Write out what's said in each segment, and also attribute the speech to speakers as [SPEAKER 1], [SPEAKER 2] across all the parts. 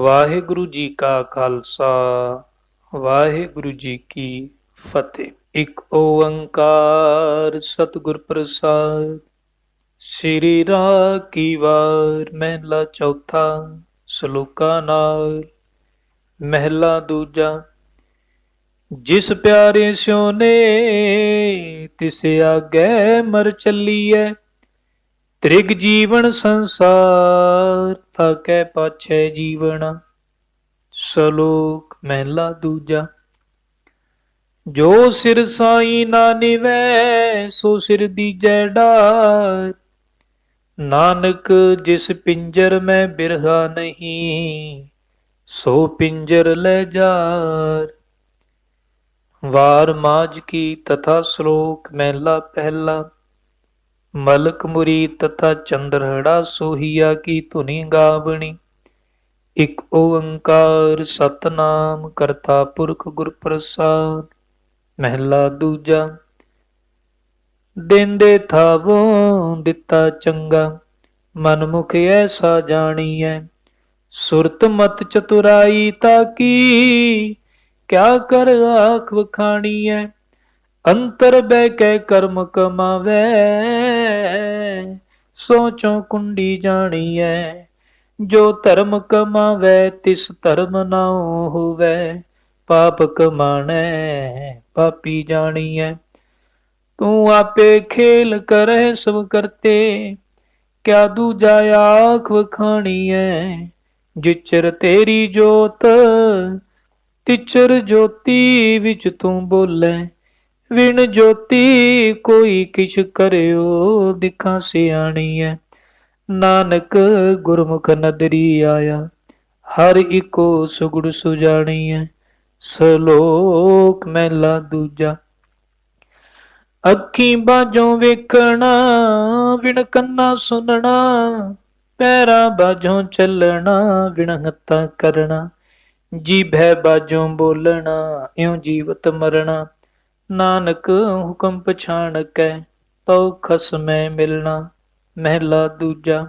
[SPEAKER 1] ਵਾਹਿਗੁਰੂ ਜੀ ਕਾ ਖਾਲਸਾ, ਵਾਹਿਗੁਰੂ ਜੀ ਕੀ ਫਤਿਹ। ਇੱਕ ਓੰਕਾਰ ਸਤਿਗੁਰ ਪ੍ਰਸਾਦ, ਸ੍ਰੀ ਰਾਗ ਕੀ ਵਾਰ ਮਹਿਲਾ ਚੌਥਾ ਸ਼ਲੋਕਾ ਨਾਲ, ਮਹਿਲਾ ਦੂਜਾ, ਜਿਸ ਪਿਆਰੇ ਸਿਓ ਨੇ ਤਿਸ ਆਗੇ ਮਰ ਚੱਲੀਐ ਤ੍ਰਿਗ ਜੀਵਨ ਸੰਸਾਰ, ਥਾਕੈ ਪਾਛੈ ਜੀਵਨ, ਸ਼ਲੋਕ ਮਹਿਲਾ ਦੂਜਾ। ਜੋ ਸਿਰ ਸਾਈ ਨਾ ਨਿਵੈ, ਸੋ ਸਿਰ ਦੀਜੈ ਡਾਰ। ਨਾਨਕ, ਜਿਸ ਪਿੰਜਰ ਮੈਂ ਬਿਰਹਾ ਨਹੀਂ, ਸੋ ਪਿੰਜਰ ਲੈ ਜਾਰ। ਵਾਰ ਮਾਜ ਕੀ ਤਥਾ ਸ਼ਲੋਕ ਮਹਿਲਾ ਪਹਿਲਾ। ਮਲਕ ਮੁਰੀ ਤਥਾ ਚੰਦਰਹੜਾ ਸੋਹੀਆ ਕੀ ਧੁਨੀ ਗਾਵਣੀ। ਇਕ ਓੰਕਾਰ ਸਤਨਾਮ ਕਰਤਾ ਪੁਰਖ ਗੁਰ ਪ੍ਰਸਾਦ ਮਹਿਲਾ ਦੂਜਾ, ਦਿੰਦੇ ਥਾਵੋਂ ਦਿੱਤਾ ਚੰਗਾ ਮਨ ਮੁਖ ਐਸਾ ਜਾਣੀਐ, ਸੁਰਤ ਮਤ ਚਤੁਰਾਈ ਤਾਕੀ ਕਿਆ ਕਰ ਆਖ ਵਖਾਣੀਐ। ਅੰਤਰ ਬੈ ਕੇ ਕਰਮ ਕਮਾਵੇ, ਸੋਚੋ ਕੁੰਡੀ ਜਾਣੀ ਜਾਣੀਐ ਜੋ ਧਰਮ ਕਮਾਵੇ, ਤਿਸ ਧਰਮ ਨਾ ਹੋਵੇ, ਪਾਪ ਕਮਾਣੈ, ਪਾਪੀ ਜਾਣੀਐ ਤੂੰ ਆਪੇ ਖੇਲ ਕਰਹਿ ਸਭ ਕਰਤੇ, ਕਿਆ ਦੂਜਾ ਆਖ ਵਖਾਣੀਐ ਜਿਚਰ ਤੇਰੀ ਜੋਤ, ਤਿਚਰ ਜੋਤੀ ਵਿੱਚ ਤੂੰ ਬੋਲੇ ਵਿਣ ਜੋਤੀ ਕੋਈ ਕਿਛ ਕਰਿਓ, ਦਿਖਾਂ ਸਿਆਣੀ ਐ ਨਾਨਕ ਗੁਰਮੁਖ ਨਦਰੀ ਆਇਆ, ਹਰ ਇਕੋ ਸੁਗੜ ਸੁਜਾਣੀ ਐ ਸਲੋਕ ਮਹਿਲਾ ਦੂਜਾ, ਅੱਖੀ ਬਾਝੋਂ ਵੇਖਣਾ, ਵਿਣ ਕੰਨਾ ਸੁਣਨਾ, ਪੈਰਾਂ ਬਾਝੋਂ ਚੱਲਣਾ, ਵਿਣ ਹੱਥਾਂ ਕਰਨਾ। ਜੀਭੈ ਬਾਝੋਂ ਬੋਲਣਾ, ਇਉਂ ਜੀਵਤ ਮਰਣਾ ਨਾਨਕ ਹੁਕਮ ਪਛਾਣ ਕੈ ਤਉ ਖਸਮੈ ਮਿਲਣਾ, ਮਹਿਲਾ ਦੂਜਾ।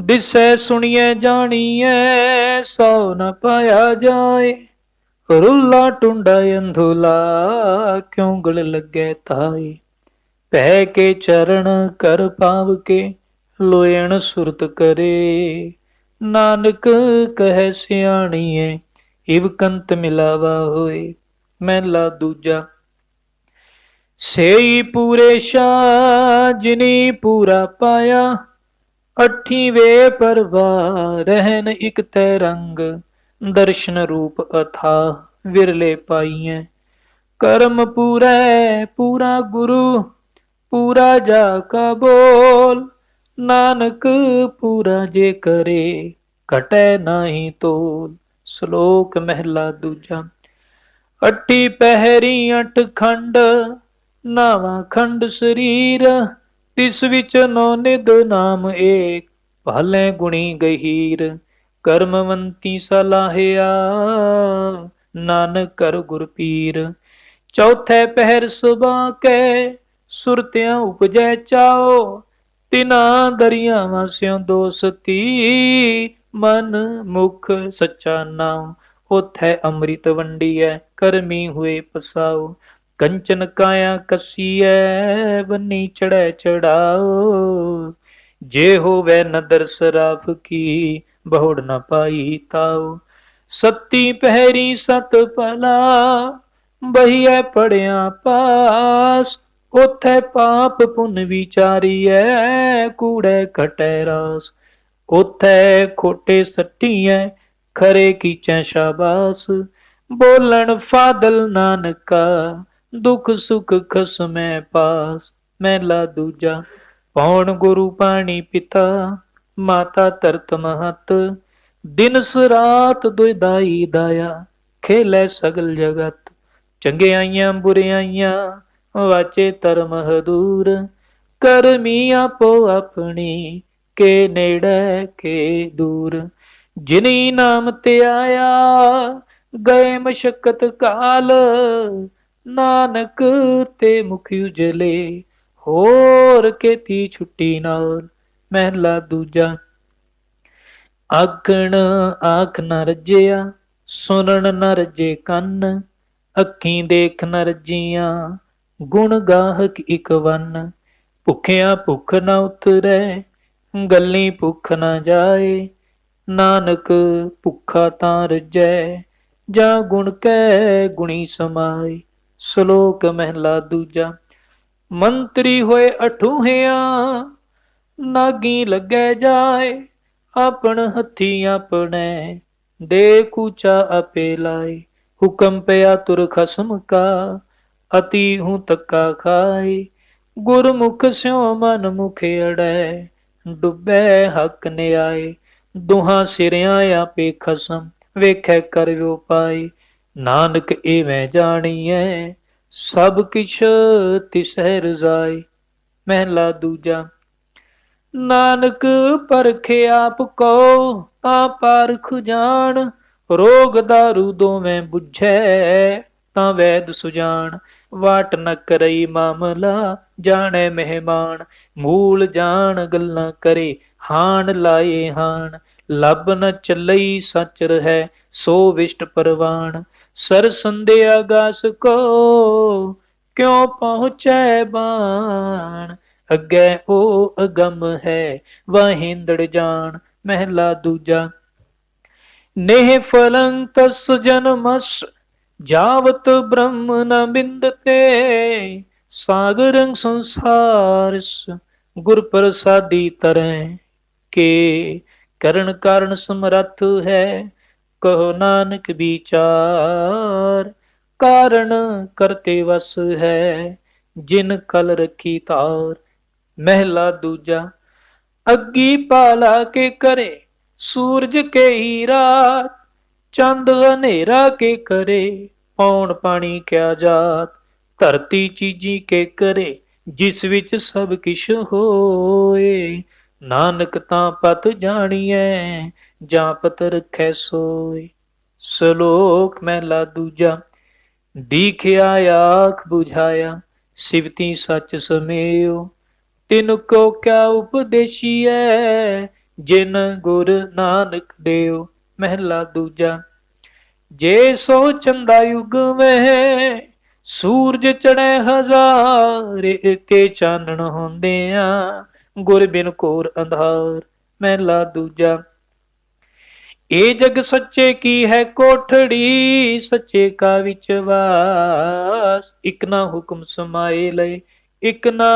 [SPEAKER 1] ਦਿਸੈ ਸੁਣੀਐ, ਜਾਣੀਐ, ਸੋ ਨ ਪਾਇਆ ਜਾਏ। ਰੁੱਲਾ ਟੁੰਡਾ ਅੰਧੁਲਾ, ਕਿਉਂ ਗਲ ਲੱਗੇ ਤਾਈ ਪਹਿ ਕੇ ਚਰਨ ਕਰ ਪਾਵ ਕੇ, ਲੋਇਣ ਸੁਰਤ ਕਰੇ। ਨਾਨਕ ਕਹਿ ਸਿਆਣੀਏ ਇਵ ਕੰਤ ਮਿਲਾਵਾ ਹੋਏ। ਮਹਿਲਾ ਦੂਜਾ। ਸੇਈ ਪੂਰੇ ਸ਼ਾ ਜਿਨੀ ਪੂਰਾ ਪਾਇਆ। ਅਠੀ ਵੇ ਪਰਵਾ ਰਹਿਨ ਇਕ ਤੈ ਰੰਗ। ਦਰਸ਼ਨ ਰੂਪ ਅਥਾ, ਵਿਰਲੇ ਪਾਈਐ। ਕਰਮ ਪੂਰੈ, ਪੂਰਾ ਗੁਰੂ, ਪੂਰਾ ਜਾ ਕਾ ਬੋਲ। ਨਾਨਕ ਪੂਰਾ ਜੇ ਕਰੇ, ਘਟੈ ਨਹੀਂ ਤੋਲ। ਸ਼ਲੋਕ ਮਹਿਲਾ ਦੂਜਾ। ਅੱਠੀ ਪਹਿਰੀ ਅਟ ਖੰਡ, ਨਾਵਾ ਖੰਡ ਸਰੀਰ, ਤਿਸ ਵਿੱਚ ਨੋ ਨਿਦ ਨਾਮ ਏਕ, ਭਲੇ ਗੁਣੀ ਗਹੀਰ, ਕਰਮਵੰਤੀ ਸਲਾਹਿਆ ਨਾਨਕ ਕਰ ਗੁਰ ਪੀਰ। ਚੌਥੇ ਪਹਿਰ ਸੁਬਾ ਕੇ, ਸੁਰਤਿਆਂ ਉਪਜੈ ਚਾਓ, ਤਿਨਾ ਦਰਿਆਵਾਂ ਸਿਓ ਦੋਸਤੀ, ਮਨ ਮੁਖ ਸੱਚਾ ਨਾਮ ਉਥੈ ਅੰਮ੍ਰਿਤ ਵੰਡੀਐ, ਕਰਮੀ ਹੋਏ ਪਸਾਉ। ਕੰਚਨ ਕਾਇਆ ਕਸੀਐ, ਬੰਨੀ ਚੜੈ ਚੜਾਓ ਜੇ ਹੋਵੇ ਨਦਰ ਸਰਾਫ ਕੀ, ਬਹੁੜ ਨ ਪਾਈ ਤਾਉ। ਸੱਤੀ ਪਹਿਰੀ ਸਤ ਭਲਾ, ਬਹੀਐ ਪੜਿਆ ਪਾਸ। ਉਥੇ ਪਾਪ ਪੁੰਨ ਵਿਚਾਰੀਐ, ਕੂੜੇ ਘਟੈ ਰਾਸ। ਉਥੇ ਖੋਟੇ ਸੱਟੀਐ ਖਰੇ ਕੀਚੈ ਸ਼ਾਬਾਸ, ਬੋਲਣ ਫਾਦਲ ਨਾਨਕਾ, ਦੁਖ ਸੁਖ ਖਸਮੈ ਪਾਸ ਮਹਿਲਾ ਦੂਜਾ ਪੌਣ ਗੁਰੂ ਪਾਣੀ ਪਿਤਾ, ਮਾਤਾ ਤਰਤ ਮਹਤ, ਦਿਨ ਸਰਾਤ ਦੁਇਦਾਈ ਦਾਇਆ, ਖੇਲੇ ਸਗਲ ਜਗਤ, ਚੰਗਿਆਈਆਂ ਬੁਰਿਆਈਆਂ, ਵਾਚੇ ਧਰਮ ਹਦੂਰ, ਕਰਮੀ ਆਪੋ ਆਪਣੀ, ਕੇ ਨੇੜੇ ਕੇ ਦੂਰ। ਜਿਨੀ ਨਾਮ ਤੇ ਆਇਆ, ਗਏ ਮਸ਼ਕਤ ਕਾਲ, ਨਾਨਕ ਤੇ ਮੁਖ ਉਜਲੇ, ਹੋਰ ਕੇਤੀ ਛੁੱਟੀ ਨਾਲ ਮਹਿਲਾ ਦੂਜਾ। ਆਖਣ, ਆਖ ਨ ਰਜਿਆ, ਸੁਣਨ ਨ ਰਜੇ ਕੰਨ, ਅੱਖੀਂ ਦੇਖ ਨ ਰਜੀਆਂ, ਗੁਣ ਗਾਹਕ ਇਕ ਵਨ। ਭੁਖਿਆ ਭੁਖ ਨ ਉਤਰੈ, ਗੱਲੀ ਭੁਖ ਨ ਜਾਏ ਨਾਨਕ ਭੁਖਾ ਤਾਂ ਰਜੈ ਜਾਂ ਗੁਣ ਕੈ ਗੁਣੀ ਸਮਾਈ, ਸ਼ਲੋਕ ਮਹਿਲਾ ਦੂਜਾ, ਮੰਤਰੀ ਹੋਏ ਅਠੂਹਿਆ, ਨਾਗੀ ਲੱਗੈ ਜਾਏ, ਆਪਣ ਹੱਥੀ ਆਪਣੇ ਦੇ ਕੂਚਾ ਆਪੇ ਲਾਏ, ਹੁਕਮ ਪਿਆ ਤੁਰ ਖਸਮ ਕਾ, ਅਤੀ ਹੂੰ ਤੱਕਾ ਖਾਈ ਗੁਰਮੁਖ ਸਿਉ ਮਨ ਮੁਖ ਅੜੈ, ਡੁੱਬੈ ਹੱਕ ਨਿਆਏ ਦੁਹਾਂ ਸਿਰਿਆਂ ਆਪੇ ਖਸਮ, ਵੇਖੈ ਕਰਵਿਓ ਪਾਈ। ਨਾਨਕ ਏਵੇਂ ਜਾਣੀਐ, ਸਭ ਕਿਛ ਤਿਸਹਿ ਰਜ਼ਾਈ। ਮਹਿਲਾ ਦੂਜਾ, ਨਾਨਕ ਪਰਖੇ ਆਪ ਕੋ ਤਾਂ ਪਰਖ ਜਾਣ। ਰੋਗ ਦਾਰੂ ਦੋਵੇਂ 부ਝੈ ਤਾਂ ਵੈਦ ਸੁਜਾਨ ਵਾਟ ਨ ਕਰਈ ਮਾਮਲਾ, ਜਾਣੈ ਮਹਿਮਾਨ। ਮੂਲ ਜਾਣ, ਗੱਲਾਂ ਕਰੇ ਹਾਣ ਲਾਏ ਹਾਣ, ਲੱਭ ਨ ਚੱਲਈ ਸੱਚ ਰਹਿ, ਸੋ ਵਿਸ਼ਟ ਪਰਵਾਨ ਸਰ ਸੰਦਿਆ ਗਾਸ ਕੋ, ਕਿਉ ਪਹੁੰਚੈ ਬਾਣ? ਅੱਗੇ ਉਹ ਅਗੰਮ ਹੈ, ਵਾਹਿੰਦੜ ਜਾਣ, ਮਹਿਲਾ ਦੂਜਾ। ਨੇਹ ਫਲੰ ਤਸ ਜਨਮਸ, ਜਾਵਤ ਬ੍ਰਹਮ ਨ ਬਿੰਦਤੇ ਸਾਗਰੰ ਸੰਸਾਰਸ, ਗੁਰ ਪ੍ਰਸਾਦੀ ਤਰੈ। ਕੇ ਕਰਨ ਕਾਰਨ ਸਮਰੱਥ ਹੈ, ਕਹੋ ਨਾਨਕ ਵਿਚਾਰ। ਕਾਰਨ ਕਰਤੇ ਵਸ ਹੈ, ਜਿਨ ਕਲ ਰਖੀ ਤਾਰ। ਮਹਿਲਾ ਦੂਜਾ, ਅੱਗੀ ਪਾਲਾ ਕੇ ਕਰੇ, ਸੂਰਜ ਕੇ ਹੀ ਰਾਤ। ਚੰਦ ਹਨੇਰਾ ਕੇ ਕਰੇ, ਪੌਣ ਪਾਣੀ ਕਿਆ ਜਾਤ। ਧਰਤੀ ਚੀਜੀ ਕੇ ਕਰੇ, ਜਿਸ ਵਿੱਚ ਸਭ ਕਿਛ ਹੋਏ। ਨਾਨਕ ਤਾਂ ਪਤ ਜਾਣੀਐ, ਜਾਂ ਪਤ ਰਖੈ ਸੋਏ ਸ਼ਲੋਕ ਮਹਿਲਾ ਦੂਜਾ, ਦੀਖਿਆ ਆਖ 부ਝਾਇਆ ਸਿਵਤੀ ਸੱਚ ਸਮੇਓ ਤਿਨ ਕੋ ਕਿਆ ਉਪਦੇਸ਼ੀਐ, ਜਿਨ ਗੁਰ ਨਾਨਕ ਦੇਵ ਮਹਿਲਾ ਦੂਜਾ, ਜੇ ਸੋ ਚੰਦਾ ਯੁਗ ਮਹਿ ਸੂਰਜ ਚੜੈ ਹਜ਼ਾਰ ਕੇ ਚਾਨਣ ਹੁੰਦਿਆਂ। ਗੁਰ ਬਿਨ ਕੋਰ ਅੰਧਾਰ ਮਹਿਲਾ ਦੂਜਾ। ਇਹ ਜਗ ਸੱਚੇ ਕੀ ਹੈ ਕੋਠੜੀ, ਸੱਚੇ ਕਾ ਵਿੱਚ ਵਾਸ। ਇਕ ਨਾ ਹੁਕਮ ਸਮਾਏ ਲਏ, ਇਕ ਨਾ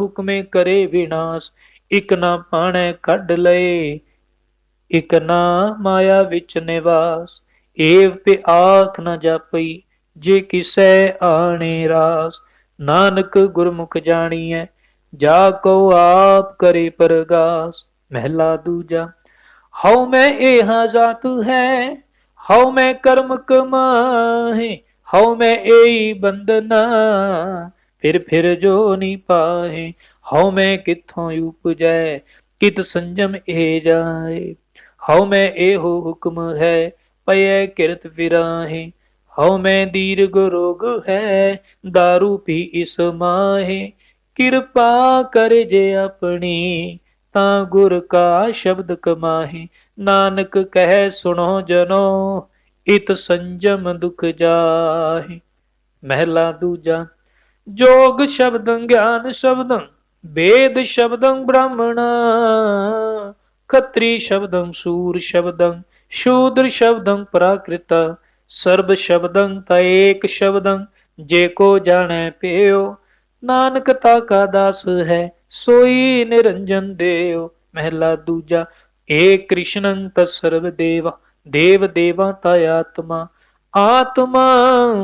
[SPEAKER 1] ਹੁਕਮੇ ਕਰੇ ਵਿਨਾਸ਼। ਇਕ ਨਾ ਪਾਣੈ ਕੱਢ ਲਏ, ਇਕ ਨਾ ਮਾਇਆ ਵਿੱਚ ਨਿਵਾਸ। ਏਵ ਤੇ ਆਖ ਨ ਜਾਪਈ, ਜੇ ਕਿਸੈ ਆਣੇ ਰਾਸ। ਨਾਨਕ ਗੁਰਮੁਖ ਜਾਣੀਐ ਜਾ ਕੋ ਆਪ ਕਰੇ ਪਰਗਾਸ, ਮਹਿਲਾ ਦੂਜਾ। ਹਉ ਮੈਂ ਇਹ ਜਾਤ ਹੈ, ਹਉ ਮੈਂ ਕਰਮ ਕਮਾਹੇ, ਹਉ ਮੈਂ ਏਈ ਬੰਦਨਾ ਫਿਰ ਫਿਰ ਜੋ ਨੀ ਪਾਹੇ, ਹਉ ਮੈਂ ਕਿੱਥੋਂ ਉਪਜੈ, ਕਿਤ ਸੰਜਮ ਇਹ ਜਾਏ। ਹਉ ਮੈਂ ਇਹੋ ਹੁਕਮ ਹੈ, ਪਏ ਕਿਰਤ ਵਿਰਾਹੇ। ਹਉ ਮੈਂ ਦੀਰਗ ਰੋਗ ਹੈ दारू ਪੀ ਇਸ ਮਾਹੇ। ਕਿਰਪਾ ਕਰ ਜੇ ਆਪਣੀ, ਤਾਂ ਗੁਰ ਕਾ ਸ਼ਬਦ ਕਮਾਹੀ। ਨਾਨਕ ਕਹਿ ਸੁਣੋ ਜਨੋ, ਇਤ ਸੰਜਮ ਦੁਖ ਜਾਹੀ। ਮਹਿਲਾ ਦੂਜਾ, ਜੋਗ ਸ਼ਬਦੰ ਗਿਆਨ ਸ਼ਬਦੰ, ਵੇਦ ਸ਼ਬਦੰ ਬ੍ਰਾਹਮਣ। ਖੱਤਰੀ ਸ਼ਬਦੰ ਸੂਰ ਸ਼ਬਦੰ, ਸ਼ੂਦਰ ਸ਼ਬਦੰ ਪ੍ਰਾਕ੍ਰਿਤ। ਸਰਬ ਸ਼ਬਦੰ ਤਏਕ ਸ਼ਬਦੰ, ਜੇ ਕੋ ਜਾਣੈ ਪਿਓ ਨਾਨਕ ਤਾ ਕਾ ਦਾਸ ਹੈ, ਸੋਈ ਨਿਰੰਜਨ ਦੇਵ, ਮਹਿਲਾ ਦੂਜਾ, ਏ ਕ੍ਰਿਸ਼ਨੰ ਤਸਰਵ ਦੇਵ ਦੇਵ ਦੇਵਾ ਤਾ ਆਤਮਾ ਆਤਮਾ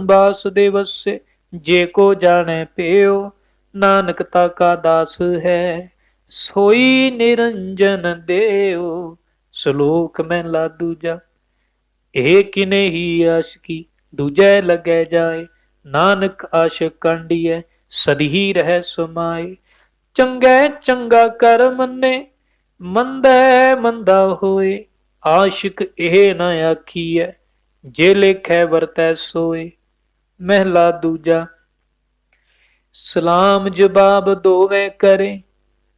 [SPEAKER 1] ਵਾਸੁਦੇਵਸੇ, ਜੇ ਕੋ ਜਾਣੈ ਪਿਓ ਨਾਨਕ ਤਾ ਕਾ ਦਾਸ ਹੈ, ਸੋਈ ਨਿਰੰਜਨ ਦੇਵ, ਸ਼ਲੋਕ ਮਹਿਲਾ ਦੂਜਾ ਇਹ ਕਿਨੇ ਹੀ ਆਸ਼ਕੀ, ਦੂਜੈ ਲੱਗੈ ਜਾਏ, ਨਾਨਕ ਆਸ਼ਕ ਕੰਡੀਐ ਸਦਹੀ ਰਹਿ ਸੁਮਾਏ ਚੰਗੇ ਚੰਗਾ ਕਰ ਮੰਨੇ, ਮੰਦੇ ਮੰਦਾ ਹੋਏ। ਆਸ਼ਿਕ ਇਹ ਨਾ ਆਖੀਐ, ਜੇ ਲੇਖੈ ਵਰਤੈ ਸੋਏ। ਮਹਿਲਾ ਦੂਜਾ, ਸਲਾਮ ਜਵਾਬ ਦੋਵੇਂ ਕਰੇ,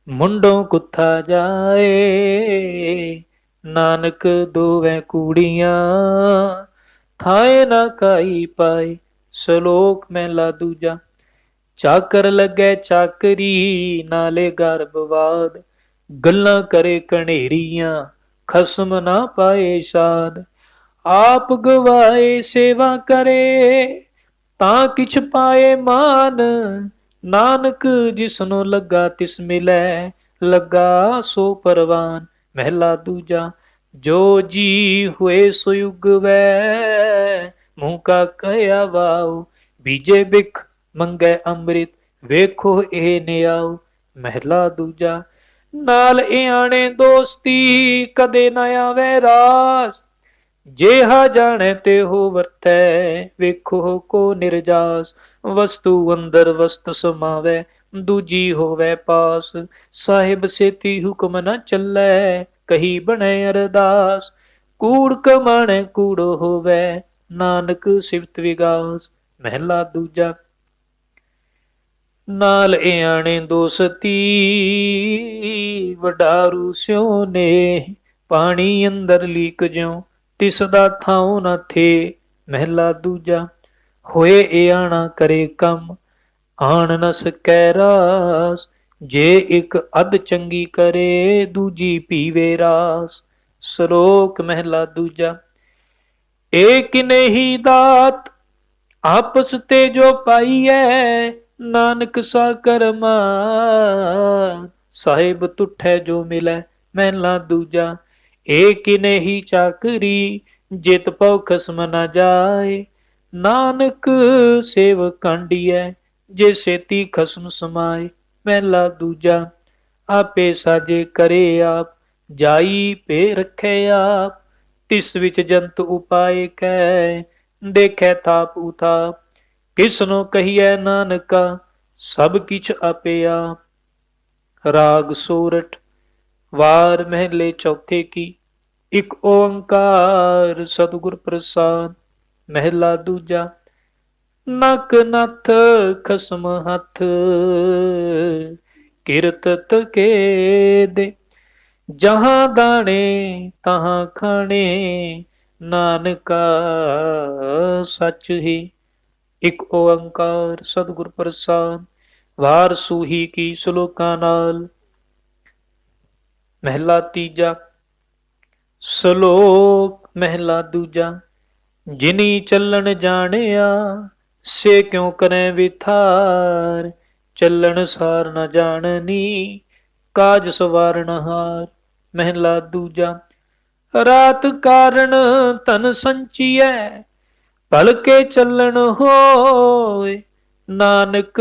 [SPEAKER 1] ਮੁੰਡੋਂ ਕੁੱਥਾ ਜਾਏ। ਨਾਨਕ ਦੋਵੇਂ ਕੂੜੀਆਂ, ਥਾਏ ਨਾ ਕਾਈ ਪਾਏ। ਸ਼ਲੋਕ ਮਹਿਲਾ ਦੂਜਾ ਚਾਕਰ ਲੱਗੇ ਚਾਕਰੀ, ਨਾਲੇ ਗਰਭਵਾਦ। ਗੱਲਾਂ ਕਰੇ ਕਣੇਰੀਆਂ ਖਸਮ ਨਾ ਪਾਏ ਸਾਦ। ਆਪ ਗਵਾਏ, ਸੇਵਾ ਕਰੇ, ਤਾਂ ਕਿਛ ਪਾਏ ਮਾਨ। ਨਾਨਕ ਜਿਸਨੂੰ ਲੱਗਾ, ਤਿਸ ਮਿਲੈ, ਲੱਗਾ ਸੋ ਪਰਵਾਨ। ਮਹਿਲਾ ਦੂਜਾ, ਜੋ ਜੀ ਹੋਏ ਸੋ ਯੁਗ ਵੈ, ਮੂੰਹ ਕਾ ਕਹਿਆ ਵਾਉ ਬੀਜੇ ਬਿਖ ਮੰਗੈ ਅੰਮ੍ਰਿਤ, ਵੇਖੋ ਇਹ ਨਿਆਉ, ਮਹਿਲਾ ਦੂਜਾ, ਨਾਲ ਇਆਣੇ ਦੋਸਤੀ ਕਦੇ ਨਾ ਆਵੇ ਰਾਸ। ਜੇਹਾ ਜਾਣੈ ਤੇ ਹੋ ਵਰਤੈ, ਵੇਖੋ ਕੋ ਨਿਰਜਾਸ। ਵਸਤੂ ਅੰਦਰ ਵਸਤ ਸਮਾਵੇ, ਦੂਜੀ ਹੋਵੇ ਪਾਸ। ਸਾਹਿਬ ਸੇਤੀ ਹੁਕਮ ਨਾ ਚੱਲੈ, ਕਹੀ ਬਣੇ ਅਰਦਾਸ। ਕੂੜ ਕਮਾਣੇ, ਕੂੜ ਹੋਵੇ, ਨਾਨਕ ਸਿਫਤ ਵਿਗਾਸ। ਮਹਿਲਾ ਦੂਜਾ ਨਾਲ ਇਆਣੇ ਦੋਸਤੀ, ਵਡਾਰੂ ਸਿਉ ਨੇ। ਪਾਣੀ ਅੰਦਰ ਲੀਕ ਜਿਉ ਤਿਸ ਦਾ ਥਾਉ ਨਾ ਥੇ, ਮਹਿਲਾ ਦੂਜਾ। ਹੋਏ ਇਆਣਾ ਕਰੇ ਕੰਮ, ਆਣ ਨ ਸਕੈ ਰਾਸ। ਜੇ ਇੱਕ ਅਧ ਚੰਗੀ ਕਰੇ, ਦੂਜੀ ਪੀਵੇ ਰਾਸ। ਸ਼ਲੋਕ ਮਹਿਲਾ ਦੂਜਾ, ਏਕ ਨਹੀਂ ਦਾਤ, ਆਪਸ ਤੇ ਜੋ ਪਾਈਐ ਨਾਨਕ ਸਾ ਕਰਮਾ ਸਾਹਿਬ ਤੁਠੈ ਜੋ ਮਿਲੈ ਮਹਿਲਾ ਦੂਜਾ ਏਕ ਨਹੀਂ ਚਾਕਰੀ, ਜਿਤ ਪਉ ਖਸਮ ਨ ਜਾਏ। ਨਾਨਕ ਸੇਵ ਕਾਂਡੀਐ ਜੇ ਸੇਤੀ ਖਸਮ ਸਮਾਏ, ਮਹਿਲਾ ਦੂਜਾ, ਆਪੇ ਸਾਜੇ ਕਰੇ ਆਪ, ਜਾਈ ਪੇ ਰਖੇ ਆਪ, ਤਿਸ ਵਿੱਚ ਜੰਤ ਉਪਾਏ ਕੈ, ਦੇਖੈ ਥਾਪ ਉਥਾਪ। ਕਿਸ ਨੂੰ ਕਹੀਐ ਨਾਨਕਾ, ਸਭ ਕਿਛ ਆਪਿਆ ਰਾਗ ਸੂਰਠ, ਵਾਰ ਮਹਿਲੇ ਚੌਥੇ ਕੀ। ਇਕ ਓੰਕਾਰ ਸਤਿਗੁਰ ਪ੍ਰਸਾਦ, ਮਹਿਲਾ ਦੂਜਾ। ਨਕ ਨਥ, ਖਸਮ ਹੱਥ, ਕਿਰਤਤ ਕੇ ਦੇ ਜਹਾਂ ਦਾਣੇ, ਤਹਾਂ ਖਾਣੇ, ਨਾਨਕਾ ਸੱਚ ਹੀ। ਇੱਕ ਓੰਕਾਰ ਸਤਿਗੁਰ ਪ੍ਰਸਾਦ, ਵਾਰ ਸੂਹੀ ਕੀ ਸ਼ਲੋਕਾਂ ਨਾਲ। ਮਹਿਲਾ ਤੀਜਾ, ਸ਼ਲੋਕ ਮਹਿਲਾ ਦੂਜਾ, ਜਿਨੀ ਚੱਲਣ ਜਾਣਿਆ, ਸੇ ਕਿਉ ਕਰੇ ਵਿਥਾਰ? ਚੱਲਣ ਸਾਰ ਨ ਜਾਣਨੀ, ਕਾਜ ਸਵਾਰਨ ਹਾਰ। ਮਹਿਲਾ ਦੂਜਾ, ਰਾਤ ਕਾਰਨ ਤਨ ਸੰਚੀਐ ਭਲਕੇ ਚੱਲਣ ਹੋਏ, ਨਾਨਕ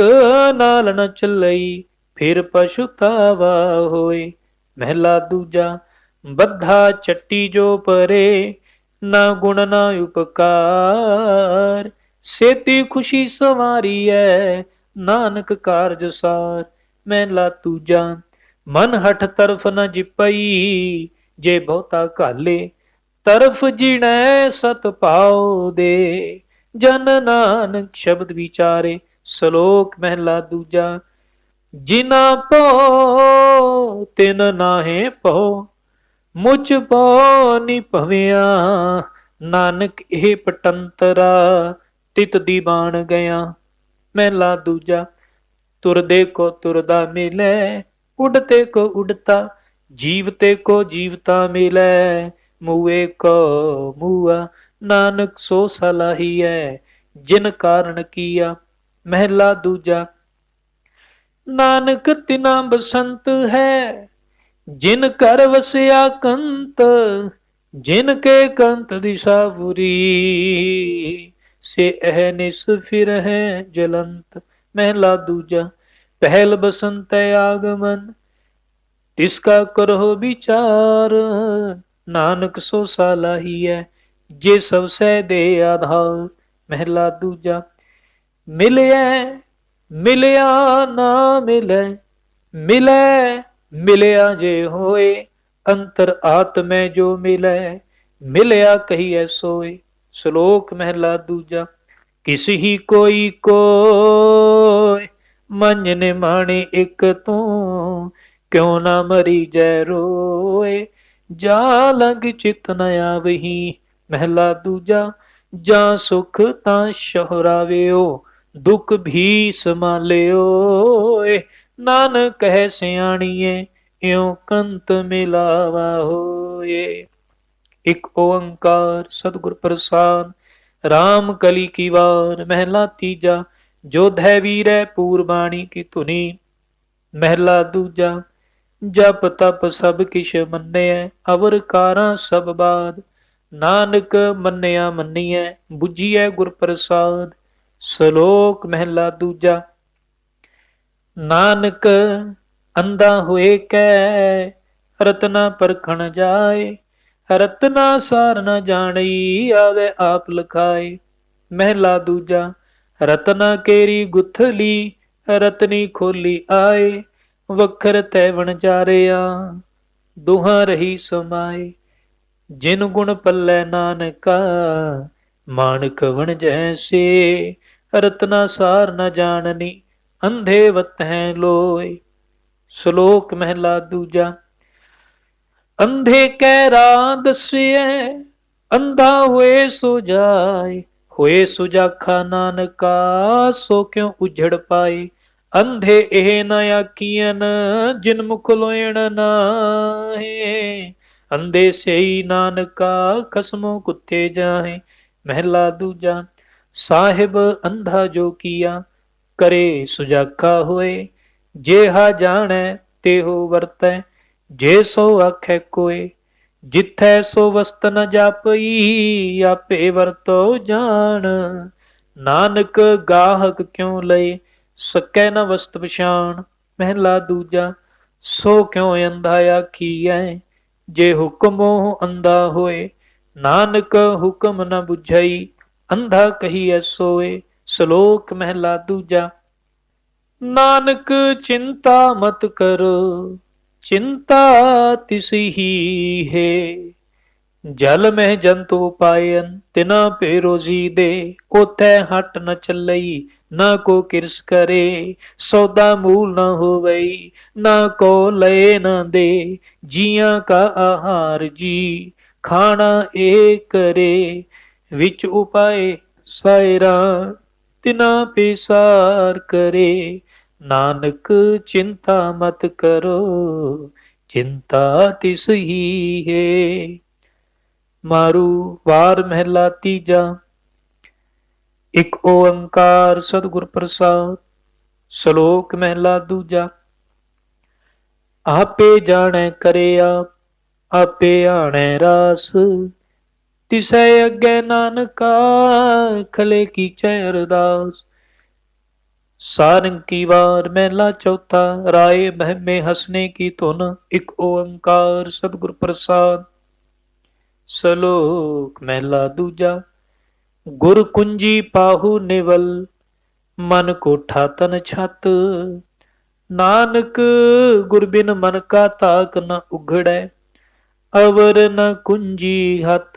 [SPEAKER 1] ਨਾਲ ਨ ਚੱਲਈ, ਫਿਰ ਪਛੁਤਾਵਾ ਹੋਏ। ਮਹਿਲਾ ਦੂਜਾ, ਬੱਧਾ ਚੱਟੀ ਜੋ ਪਰੇ, ਨਾ ਗੁਣ ਨਾ ਉਪਕਾਰ। ਸੇਤੀ ਖੁਸ਼ੀ ਸਵਾਰੀ ਐ, ਨਾਨਕ ਕਾਰਜ ਸਾਰ। ਮਹਿਲਾ ਤੂਜਾ ਮਨ ਹਠ ਤਰਫ ਨ ਜਿਪਈ, ਜੇ ਬਹੁਤਾ ਘਾਲੇ ਤਰਫ ਜਿਣੈ ਸਤ ਪਾਉ ਦੇ, ਜਨ ਨਾਨਕ ਸ਼ਬਦ ਵਿਚਾਰੇ, ਸ਼ਲੋਕ ਮਹਿਲਾ ਦੂਜਾ ਜਿਨਾ ਪੋ ਤਿਨ ਨਾਹੇ ਪੋ ਮੁਝ ਪੋ ਨੀ ਭਵਿਆ, ਨਾਨਕ ਇਹ ਪਟੰਤਰਾ, ਤਿਤ ਦੀ ਬਾਣ ਗਿਆ। ਮਹਿਲਾ ਦੂਜਾ ਤੁਰਦੇ ਕੋ ਤੁਰਦਾ ਮਿਲੇ ਉਡਤੇ ਕੋ ਉਡਤਾ ਜੀਵਤੇ ਕੋ ਜੀਵਤਾ ਮਿਲੇ ਮੂਏ ਕੋ ਮੂਆ, ਨਾਨਕ ਸੋ ਸਲਾਹੀ ਹੈ ਜਿਨ ਕਾਰਨ ਕੀਆ, ਮਹਿਲਾ ਦੂਜਾ, ਨਾਨਕ ਤਿਨਾ ਬਸੰਤ ਹੈ, ਜਿਨ ਕਰ ਵਸਿਆ ਕੰਤ, ਜਿਨ ਕੇ ਕੰਤ ਦਿਸ਼ਾ ਬੁਰੀ, ਸੇ ਇਹ ਨਿਸ ਫਿਰ ਹੈ ਜਲੰਤ, ਮਹਿਲਾ ਦੂਜਾ, ਪਹਿਲ ਬਸੰਤ ਆਗਮਨ, ਤਿਸ ਕਾ ਕਰੋ ਵਿਚਾਰ ਨਾਨਕ ਸੋ ਸਲਾਹੀ ਹੈ ਜੇ ਸਭ ਸਹਿ ਦੇ ਆਧਾਰ, ਮਹਿਲਾ ਦੂਜਾ। ਮਿਲਿਆ ਮਿਲਿਆ ਨਾ ਮਿਲੇ ਮਿਲੇ, ਮਿਲਿਆ ਜੇ ਹੋਏ, ਅੰਤਰ ਆਤਮੈ ਜੋ ਮਿਲੇ, ਮਿਲਿਆ ਕਹੀਐ ਸੋਏ, ਸ਼ਲੋਕ ਮਹਿਲਾ ਦੂਜਾ। ਕਿਸ ਹੀ ਕੋਈ ਕੋਇ, ਮਨ ਨੇ ਮਾਣੇ ਇੱਕ ਤੂੰ, ਕਿਉ ਨਾ ਮਰੀ ਜੈ ਰੋਏ ਜਾ ਲਗ ਚਿਤ ਨ ਆਵਹੀ, ਮਹਿਲਾ ਦੂਜਾ, ਜਾਂ ਸੁਖ ਤਾਂ ਸ਼ਹਰਾਵਿਓ, ਦੁਖ ਵੀ ਸਮਾਲਿਓ ਏ ਨਾਨਕ ਕਹਿ ਸਿਆਣੀਏ, ਇਉ ਕੰਤ ਮਿਲਾਵਾ ਹੋਏ ਇਕ ਓੰਕਾਰ ਸਤਿਗੁਰ ਪ੍ਰਸਾਦ RAM ਕਲੀ ਕੀ ਵਾਰ, ਮਹਿਲਾ ਤੀਜਾ, ਜੋਧੈ ਵੀਰੈ ਪੂਰਬਾਣੀ ਕੀ ਧੁਨੀ। ਮਹਿਲਾ ਦੂਜਾ ਜਪ ਤਪ ਸਭ ਕਿਛ ਮੰਨਿਐ, ਅਵਰ ਕਾਰਾਂ ਸਭ ਬਾਦ। ਨਾਨਕ ਮੰਨਿਆ ਮੰਨੀਐ 부ਜੀਐ ਗੁਰ ਪ੍ਰਸਾਦ। ਸ਼ਲੋਕ ਮਹਿਲਾ ਦੂਜਾ, ਨਾਨਕ ਅੰਦਾ ਹੋਏ ਕੈ, ਰਤਨਾ ਪਰਖਣ ਜਾਏ। ਰਤਨਾ ਸਾਰ ਨ ਜਾਣਈ, ਆਵੇ ਆਪ ਲਖਾਏ। ਮਹਿਲਾ ਦੂਜਾ, ਰਤਨਾ ਕੇਰੀ ਗੁਥਲੀ, ਰਤਨੀ ਖੋਲੀ ਆਏ। ਵਖਰ ਤੈ ਵਣਜਾਰਿਆ ਦੁਹਾਂ ਰਹੀ ਸਮਾਏ ਜਿਨ ਗੁਣ ਪੱਲੇ ਨਾਨਕਾ ਮਾਨਕ ਵਣ ਜੈਸੇ। ਰਤਨਾ ਸਾਰ ਨ ਜਾਣਨੀ, ਅੰਧੇ ਵਤ ਹੈ ਲੋਏ। ਸ਼ਲੋਕ ਮਹਿਲਾ ਦੂਜਾ, ਅੰਧੇ ਕਹਿ ਰਾ ਦਸਿਐ, ਅੰਧਾ ਹੋਏ ਸੋ ਜਾਏ। ਹੋਏ ਸੁਜਾਖਾ ਨਾਨਕਾ, ਸੋ ਕਿਉ ਉਝੜ ਪਾਏ? ਅੰਧੇ ਇਹ ਨ ਆਖੀਨ ਜਿਨ ਮੁਖ ਲੋਇਣ ਨਾਹੇ। ਅੰਧੇ ਸਈ ਨਾਨਕਾ ਖਸਮੋ ਕੁੱਤੇ ਜਾਹੇ, ਮਹਿਲਾ ਦੂਜਾ, ਸਾਹਿਬ ਅੰਧਾ ਜੋ ਕੀਆ, ਕਰੇ ਸੁਜਾਖਾ ਹੋਏ। ਜੇ ਹਾ ਜਾਣੈ ਹੋ ਵਰਤੈ, ਜੇ ਸੋ ਆਖੈ ਕੋਏ। ਜਿਥੈ ਸੋ ਵਸਤ ਨ ਜਾਪਈ, ਆਪੇ ਵਰਤੋ ਜਾਣ। ਨਾਨਕ ਗਾਹਕ ਕਿਉ ਲਏ? ਸਕੈ ਨ ਵਸਤ ਪਛਾਣ, ਮਹਿਲਾ ਦੂਜਾ, ਸੋ ਕਿਉ ਅੰਧਾ ਆਖੀਐ? ਜੇ ਹੁਕਮੋ ਅੰਧਾ ਹੋਏ, ਨਾਨਕ ਹੁਕਮ ਨ 부ਝਈ ਅੰਧਾ ਕਹੀਐ ਸੋਏ, ਸ਼ਲੋਕ ਮਹਿਲਾ ਦੂਜਾ, ਨਾਨਕ ਚਿੰਤਾ ਮਤ ਕਰੋ, ਚਿੰਤਾ ਤਿਸਹੀ ਹੈ ਜਲ ਮਹਿ ਜੰਤੂ ਪਾਇਨ ਤਿਨਾ ਪੇ ਰੋਜ਼ੀ ਦੇ ਉਥੈ ਹਟ ਨ ਚੱਲਈ ਨਾ ਕੋ ਕਿਰਸ ਕਰੇ, ਸੌਦਾ ਮੂਲ ਨ ਹੋਵਈ, ਨਾ ਕੋ ਲਏ ਨਾ ਦੇ, ਜੀਆਂ ਕਾ ਆਹਾਰ ਜੀ, ਖਾਣਾ ਏ ਕਰੇ, ਵਿੱਚ ਉਪਾਏ ਸਾਇਰਾ, ਤਿਨਾ ਪੇਸਾਰ ਕਰੇ। ਨਾਨਕ ਚਿੰਤਾ ਮਤ ਕਰੋ, ਚਿੰਤਾ ਤਿਸ ਹੀ ਹੈ। ਮਾਰੂ ਵਾਰ ਮਹਿਲਾ ਤੀਜਾ ਇਕ ਓੰਕਾਰ ਸਤਿਗੁਰ ਪ੍ਰਸਾਦ, ਸ਼ਲੋਕ ਮਹਿਲਾ ਦੂਜਾ। ਆਪੇ ਜਾਣੈ ਕਰਿਆ ਆਪੇ ਆਣੈ ਰਾਸ। ਤਿਸੈ ਅੱਗੇ ਨਾਨਕਾ ਖਲੇ ਕੀ ਚੈ ਅਰਦਾਸ। ਸਾਰੰਗ ਕੀ ਵਾਰ ਮਹਿਲਾ ਚੌਥਾ, ਰਾਏ ਮਹਿਮੇ ਹਸਨੇ ਕੀ ਧੁਨ, ਇਕ ਓੰਕਾਰ ਸਤਿਗੁਰ ਪ੍ਰਸਾਦ। ਸਲੋਕ ਮਹਿਲਾ ਦੂਜਾ। ਗੁਰ ਕੁੰਜੀ ਪਾਹੂ ਨਿਵਲ, ਮਨ ਕੋਠਾ ਤਨ ਛਤ। ਨਾਨਕ ਗੁਰ ਬਿਨ ਮਨ ਕਾ ਤਾਕ ਨ ਉਘੜੈ, ਅਵਰ ਨ ਕੁੰਜੀ ਹਤ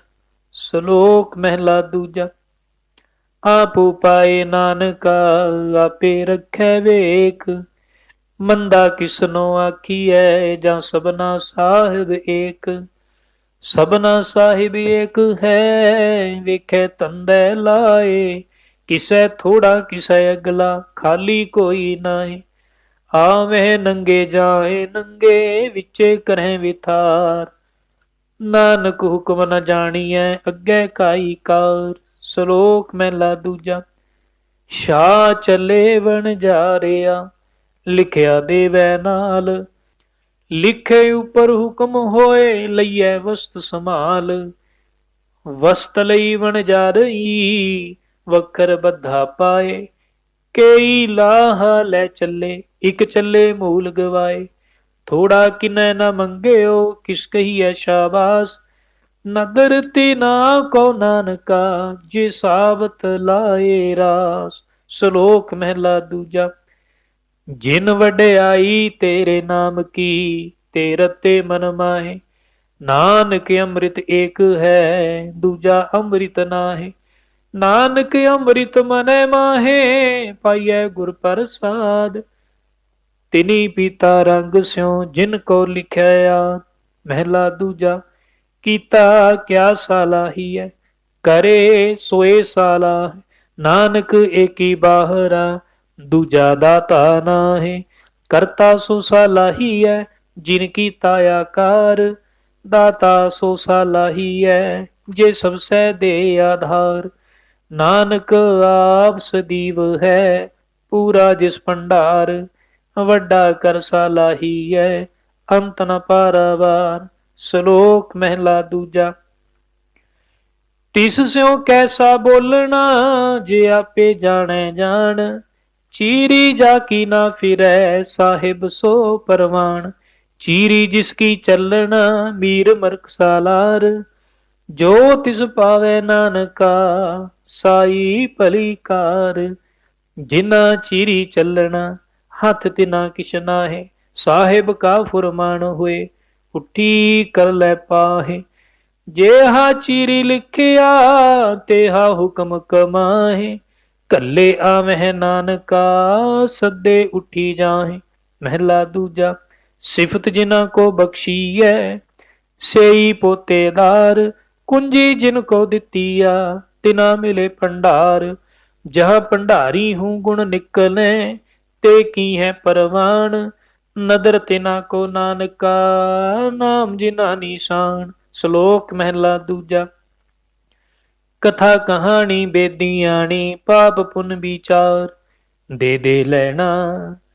[SPEAKER 1] ਸ਼ਲੋਕ ਮਹਿਲਾ ਦੂਜਾ। ਆਪ ਉਪਾਏ ਨਾਨਕਾ, ਆਪੇ ਰਖੈ ਵੇਖ। ਮੰਦਾ ਕਿਸਨੋ ਆਖੀਐ, ਜਾਂ ਸਬਨਾ ਸਾਹਿਬ ਏਕ। ਸਬਨਾ ਸਾਹਿਬ ਏਕ ਹੈ, ਵੇਖੇ ਤੰਦੇ ਲਾਏ। ਕਿਸੈ ਥੋੜਾ ਕਿਸੈ ਅਗਲਾ ਖਾਲੀ ਕੋਈ ਨਾਹੀ ਆਵੇਂ ਨੰਗੇ ਜਾਏ, ਨੰਗੇ ਵਿੱਚੇ ਕਰਹਿ ਵਿਥਾਰ। ਨਾਨਕ ਹੁਕਮ ਨ ਜਾਣੀਐ, ਅੱਗੇ ਕਾਈ ਕਾਰ। ਸ਼ਲੋਕ ਮਹਿਲਾ ਦੂਜਾ ਸ਼ਾ ਚੱਲੇ ਵਣ ਜਾ ਰਿਆ, ਲਿਖਿਆ ਦੇਵੈ ਨਾਲ। ਲਿਖੇ ਉਪਰ ਹੁਕਮ ਹੋਏ, ਲਈਐ ਵਸਤ ਸੰਭਾਲ। ਵਸਤ ਲਈ ਵਣ ਜਾ ਰਹੀ ਵਕਰ ਬੱਧਾ ਪਾਏ। ਕਈ ਲਾਹ ਲੈ ਚੱਲੇ, ਇਕ ਚੱਲੇ ਮੂਲ ਗਵਾਏ। ਥੋੜਾ ਕਿਨੈ ਨਾ ਮੰਗਿਓ, ਕਿਸ ਕਹੀਐ ਸ਼ਾਬਾਸ। ਨਦਰ ਤੇ ਨਾ ਕੋ ਨਾਨਕਾ, ਜੇ ਸਾਬਤ ਲਾਏ ਰਾਸ। ਸ਼ਲੋਕ ਮਹਿਲਾ ਦੂਜਾ ਜਿਨ ਵਡਿਆਈ ਤੇਰੇ ਨਾਮ ਕੀ ਤੇਰੇ ਮਨ ਮਾਹੇ। ਨਾਨਕ ਅੰਮ੍ਰਿਤ ਏਕ ਹੈ, ਦੂਜਾ ਅੰਮ੍ਰਿਤ ਨਾਹੀ। ਨਾਨਕ ਅੰਮ੍ਰਿਤ ਮਨੈ ਮਾਹੇ, ਪਾਈਐ ਗੁਰ ਪ੍ਰਸਾਦ। ਤਿਨੀ ਪੀਤਾ ਰੰਗ ਸਿਉ, ਜਿਨ ਕੋ ਲਿਖਿਆ ਮਹਿਲਾ ਦੂਜਾ, ਕੀਤਾ ਕਿਆ ਸਾਲਾਹੀ ਹੈ ਕਰੇ ਸੋਏ ਸਾਲਾ, ਨਾਨਕ ਏਕੀ ਬਾਹਰਾ ਦੂਜਾ ਦਾਤਾ ਨਾਹੀ, ਕਰਤਾ ਸੋ ਸਾਲਾਹੀ ਹੈ ਜਿਨ ਕੀਤਾ ਆਕਾਰ, ਦਾਤਾ ਸੋ ਸਾਲਾਹੀ ਹੈ ਜੇ ਸਭ ਸਹਿ ਦੇ ਆਧਾਰ। ਨਾਨਕ ਆਪ ਸਦੀਵ ਹੈ, ਪੂਰਾ ਜਿਸ ਭੰਡਾਰ, ਵੱਡਾ ਕਰ ਸਾਲਾਹੀ ਹੈ ਅੰਤ ਨ ਪਾਰਵਾਰ। ਸ਼ਲੋਕ ਮਹਿਲਾ ਦੂਜਾ, ਤਿਸ ਸਿਉ ਕੈਸਾ ਬੋਲਣਾ, ਜੇ ਆਪੇ ਜਾਣੈ ਜਾਣ। ਚੀਰੀ ਜਾ ਕੀ ਨਾ ਫਿਰੈ, ਸਾਹਿਬ ਸੋ ਪਰਵਾਨ ਚੀਰੀ ਜਿਸ ਕੀ ਚੱਲਣਾ, ਮੀਰ ਮਰਕ ਸਾਲਾਰ। ਜੋ ਤਿਸ ਪਾਵੇ ਨਾਨਕਾ, ਸਾਈ ਭਲੀ ਕਾਰ। ਜਿਨਾ ਚੀਰੀ ਚੱਲਣਾ, ਹੱਥ ਤਿਨਾ ਕਿਛ ਨਾਹੇ। ਸਾਹਿਬ ਕਾ ਫੁਰਮਾਨ ਹੋਏ ਉੱਠੀ ਕਰ ਲੈ ਪਾਹੇ। ਜੇ ਹਾ ਚੀਰੀ ਲਿਖਿਆ ਤੇ ਹਾ ਹੁਕਮ ਕਮਾਹੇ। ਕੱਲੇ ਆਵਹਿ ਨਾਨਕਾ, ਸੱਦੇ ਉੱਠੀ ਜਾਹੇ, ਮਹਿਲਾ ਦੂਜਾ, ਸਿਫਤ ਜਿਨਾ ਕੋ ਬਖਸ਼ੀਐ, ਸੇਈ ਪੋਤੇਦਾਰ ਕੁੰਜੀ ਜਿਨ ਕੋ ਆ ਤਿਨਾ ਮਿਲੇ ਭੰਡਾਰ, ਜਹਾਂ ਭੰਡਾਰੀ ਹੂੰ ਗੁਣ ਨਿਕਲੇ, ਤੇ ਕੀ ਹੈ ਪਰਵਾਨ, ਨਦਰ ਤਿਨਾ ਕੋ ਨਾਨਕਾ, ਨਾਮ ਜਿਨਾ ਨਿਸ਼ਾਨ ਸ਼ਲੋਕ ਮਹਿਲਾ ਦੂਜਾ ਕਥਾ ਕਹਾਣੀ ਬੇਦੀਆਣੀ, ਪਾਪ ਪੁੰਨ ਵਿਚਾਰ। ਦੇ ਦੇ ਲੈਣਾ,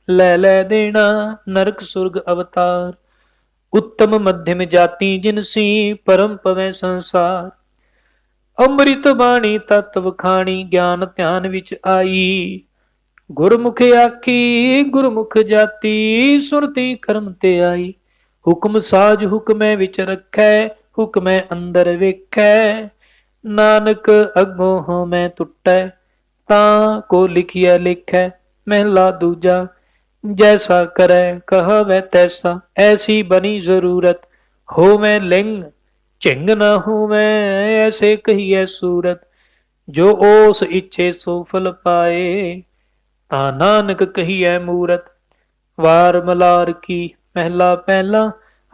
[SPEAKER 1] ਲੈ ਲੈ ਦੇਣਾ, ਨਰਕ ਸੁਰਗ ਅਵਤਾਰ। ਉੱਤਮ ਮਧਿਮ ਜਾਤੀ ਜਿਨਸੀ ਪਰਮ ਪਵੈ ਸੰਸਾਰ। ਅੰਮ੍ਰਿਤ ਬਾਣੀ ਤਤਵ ਖਾਣੀ ਗਿਆਨ ਧਿਆਨ ਵਿੱਚ ਆਈ। ਗੁਰਮੁਖ ਆਖੀ, ਗੁਰਮੁਖ ਜਾਤੀ, ਸੁਰਤੀ ਕਰਮ ਤੇ ਆਈ। ਹੁਕਮ ਸਾਜ ਹੁਕਮੈ ਵਿੱਚ ਰੱਖੈ, ਹੁਕਮੈ ਅੰਦਰ ਵੇਖੈ। ਨਾਨਕ ਅਗੋ ਹੋ ਮੈਂ ਟੁੱਟੈ, ਤਾਂ ਕੋ ਲਿਖਿਆ ਲਿਖੈ, ਮਹਿਲਾ ਦੂਜਾ, ਜੈਸਾ ਕਰੈ, ਕਹਵੈ ਤੈਸਾ, ਐਸੀ ਬਣੀ ਜ਼ਰੂਰਤ, ਹੋਵੇਂ ਲਿੰਗ, ਝਿੰਗ ਨਾ ਹੋਵੇਂ, ਐਸੇ ਕਹੀਐ ਸੂਰਤ, ਜੋ ਉਸ ਇੱਛੇ ਸੋ ਫਲ ਪਾਏ, ਤਾਂ ਨਾਨਕ ਕਹੀਐ ਮੂਰਤ, ਵਾਰ ਮਲਾਰ ਕੀ, ਮਹਿਲਾ ਪਹਿਲਾ,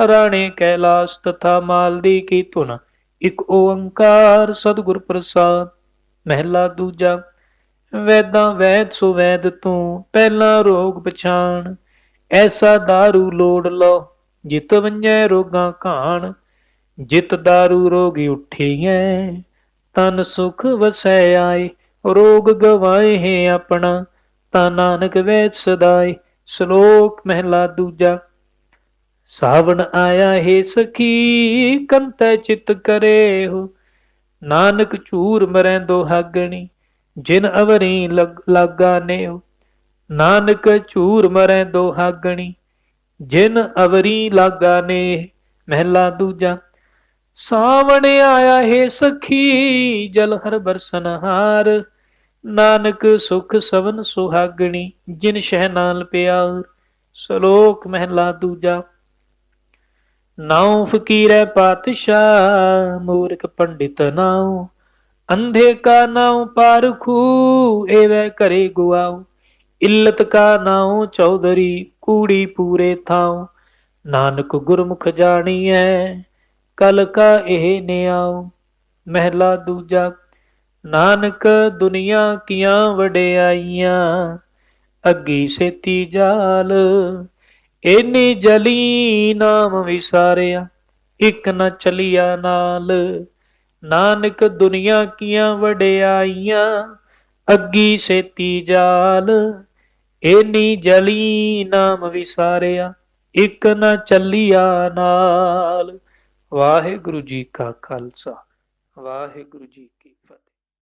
[SPEAKER 1] ਰਾਣੇ ਕੈਲਾਸ ਤਥਾ ਮਾਲ ਕੀ ਧੁਨ ਇਕ ਓੰਕਾਰ ਸਤਿਗੁਰ ਪ੍ਰਸਾਦ ਮਹਿਲਾ ਦੂਜਾ ਵੈਦਾਂ ਵੈਦ ਸੋ ਵੈਦ ਤੂੰ ਪਹਿਲਾ ਰੋਗ ਪਛਾਣ ਐਸਾ दारू ਲੋੜ ਲੋ ਜਿਤ ਵੰਜੈ ਰੋਗਾਂ ਘਾਣ ਜਿਤ दारू ਰੋਗੀ ਉਠੀਐ ਤਨ ਸੁਖ ਵਸੈ ਆਏ ਰੋਗ ਗਵਾਏ ਹੈ ਆਪਣਾ ਤਾ ਨਾਨਕ ਵੇਚ ਸਦਾਈ ਸ਼ਲੋਕ ਮਹਿਲਾ ਦੂਜਾ ਸਾਵਣ ਆਇਆ ਹੈ ਸਖੀ, ਕੰਤੈ ਚਿਤ ਕਰੇ ਹੋ ਨਾਨਕ ਚੂਰ ਮਰੈਂਦੋ ਹਾਗਣੀ, ਜਿਨ ਅਵਰੀ ਲਾਗਾ ਨੇ ਨਾਨਕ ਚੂਰ ਮਰੈਂਦੋ ਹਾਗਣੀ, ਜਿਨ ਅਵਰੀ ਲਾਗਾ ਨੇ ਮਹਿਲਾ ਦੂਜਾ, ਸਾਵਣ ਆਇਆ ਹੈ ਸਖੀ, ਜਲ ਹਰ ਬਰਸਨਹਾਰ ਨਾਨਕ ਸੁਖ ਸਵਨ ਸੁਹਾਗਣੀ, ਜਿਨ ਸ਼ਹਿ ਨਾਲ ਪਿਆਰ। ਸ਼ਲੋਕ ਮਹਿਲਾ ਦੂਜਾ ਨਾਉ ਫਕੀਰੈ ਪਾਤਸ਼ਾਹ, ਮੂਰਖ ਪੰਡਿਤ ਨਾਉ। ਅੰਧੇ ਕਾ ਨਾਉ ਪਾਰਖੂ, ਏਵੇਂ ਕਰੇ ਗੁਆਉ। ਇਲਤ ਕਾ ਨਾਉ ਚੌਧਰੀ, ਕੂੜੀ ਪੂਰੇ ਥਾਉ। ਨਾਨਕ ਗੁਰਮੁਖ ਜਾਣੀਐ, ਕਲ ਕਾ ਇਹ ਨਿਆਉ। ਮਹਿਲਾ ਦੂਜਾ, ਨਾਨਕ ਦੁਨੀਆ ਕੀਆਂ ਵਡਿਆਈਆਂ। ਅੱਗੀ ਸੇਤੀ ਜਾਲ ਇਨੀ ਜਲੀ ਨਾਮ ਵਿਸਾਰਿਆ, ਇਕ ਨ ਚਲਿਆ ਨਾਲ। ਨਾਨਕ ਦੁਨੀਆ ਕੀਆਂ ਵਡਿਆਈਆਂ, ਅੱਗੀ ਸੇਤੀ ਜਾਲ। ਇਨੀ ਜਲੀ ਨਾਮ ਵਿਸਾਰਿਆ, ਇਕ ਨ ਚੱਲਿਆ ਨਾਲ। ਵਾਹਿਗੁਰੂ ਜੀ ਕਾ ਖਾਲਸਾ, ਵਾਹਿਗੁਰੂ ਜੀ